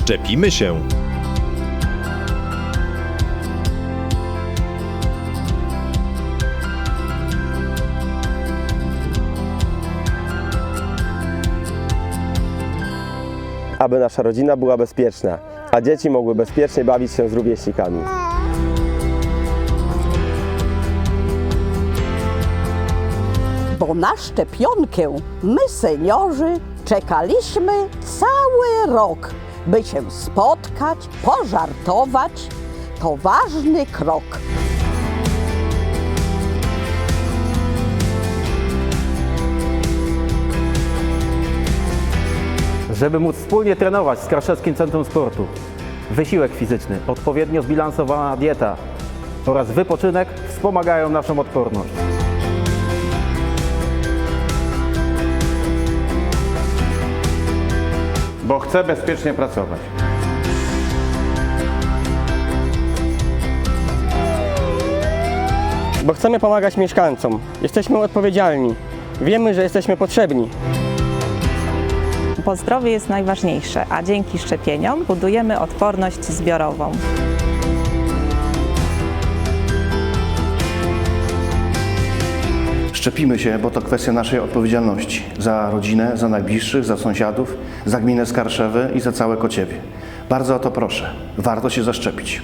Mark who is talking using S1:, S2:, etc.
S1: Szczepimy się.
S2: aby nasza rodzina była bezpieczna, a dzieci mogły bezpiecznie bawić się z rówieśnikami.
S3: Bo na szczepionkę my, seniorzy, czekaliśmy cały rok, by się spotkać, pożartować. To ważny krok.
S4: żeby móc wspólnie trenować z Kraszewskim Centrum Sportu. Wysiłek fizyczny, odpowiednio zbilansowana dieta oraz wypoczynek wspomagają naszą odporność.
S5: Bo chcę bezpiecznie pracować.
S6: bo chcemy pomagać mieszkańcom. Jesteśmy odpowiedzialni. Wiemy, że jesteśmy potrzebni.
S7: bo zdrowie jest najważniejsze, a dzięki szczepieniom budujemy odporność zbiorową.
S8: Szczepimy się, bo to kwestia naszej odpowiedzialności za rodzinę, za najbliższych, za sąsiadów, za gminę Skarszewy i za całe Kociebie. Bardzo o to proszę. Warto się zaszczepić.